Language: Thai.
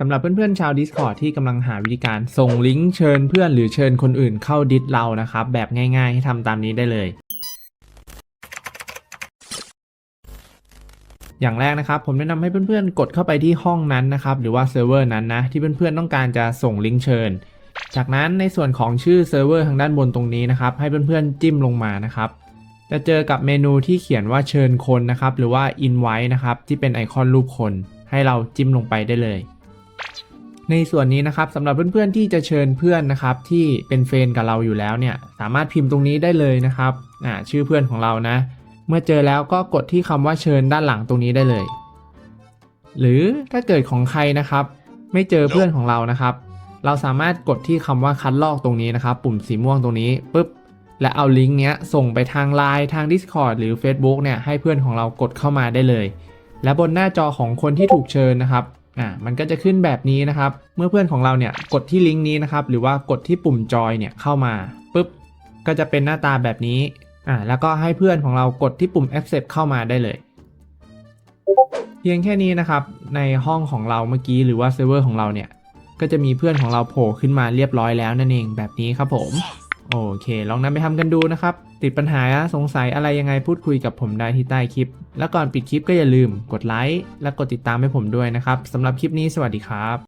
สำหรับเพื่อนๆชาว Discord ที่กำลังหาวิธีการส่งลิงก์เชิญเพื่อนหรือเชิญคนอื่นเข้าดิสเรานะครับ แบบง่ายๆ ให้ทำตามนี้ได้เลย อย่างแรกนะครับ ผมแนะนำให้เพื่อนๆ กดเข้าไปที่ห้องนั้นนะครับ หรือว่าเซิร์ฟเวอร์นั้นนะ ที่เพื่อนๆต้องการจะส่งลิงก์เชิญ จากนั้นในส่วนของชื่อเซิร์ฟเวอร์ทางด้านบนตรงนี้นะครับ ให้เพื่อนๆจิ้มลงมานะครับจะเจอกับเมนูที่เขียนว่าเชิญคนนะครับ หรือว่า invite นะครับที่เป็นไอคอนรูปคน ให้เราจิ้มลงไปได้เลย ในส่วนนี้นะครับสำหรับเพื่อนๆที่จะเชิญเพื่อนนะครับที่เป็นเฟนกับเราอยู่แล้วเนี่ยสามารถพิมพ์ตรงนี้ได้เลยนะครับอ่าชื่อเพื่อนของเรานะ เมื่อเจอแล้วก็กดที่คำว่าเชิญด้านหลังตรงนี้ได้เลย หรือถ้าเกิดของใครนะครับ ไม่เจอเพื่อนของเรานะครับ เราสามารถกดที่คำว่าคัดลอกตรงนี้นะครับ ปุ่มสีม่วงตรงนี้ปุ๊บและเอาลิงก์เนี้ยส่งไปทาง Line ทาง Discord หรือ Facebook เนี่ยให้เพื่อนของเรากดเข้ามาได้เลย และบนหน้าจอของคนที่ถูกเชิญนะครับ อ่ามันก็จะขึ้นแบบนี้นะครับ เมื่อเพื่อนของเราเนี่ยกดที่ลิงก์นี้นะครับหรือว่ากดที่ปุ่มจอยเนี่ยเข้ามาปุ๊บก็จะเป็นหน้าตาแบบนี้อ่าแล้วก็ให้เพื่อนของเรากดที่ปุ่ม accept เข้ามาได้เลย เพียงแค่นี้นะครับ ในห้องของเราเมื่อกี้หรือว่าเซิร์ฟเวอร์ของเราเนี่ยก็จะมีเพื่อนของเราโผล่ขึ้นมาเรียบร้อยแล้วนั่นเองแบบนี้ครับผม โอเค ลองนำไปทำกันดูนะครับ ติดปัญหาสงสัยอะไรยังไงพูดคุยกับผมได้ที่ใต้คลิป แล้วก่อนปิดคลิปก็อย่าลืมกดไลค์และกดติดตามให้ผมด้วยนะครับสำหรับคลิปนี้สวัสดีครับ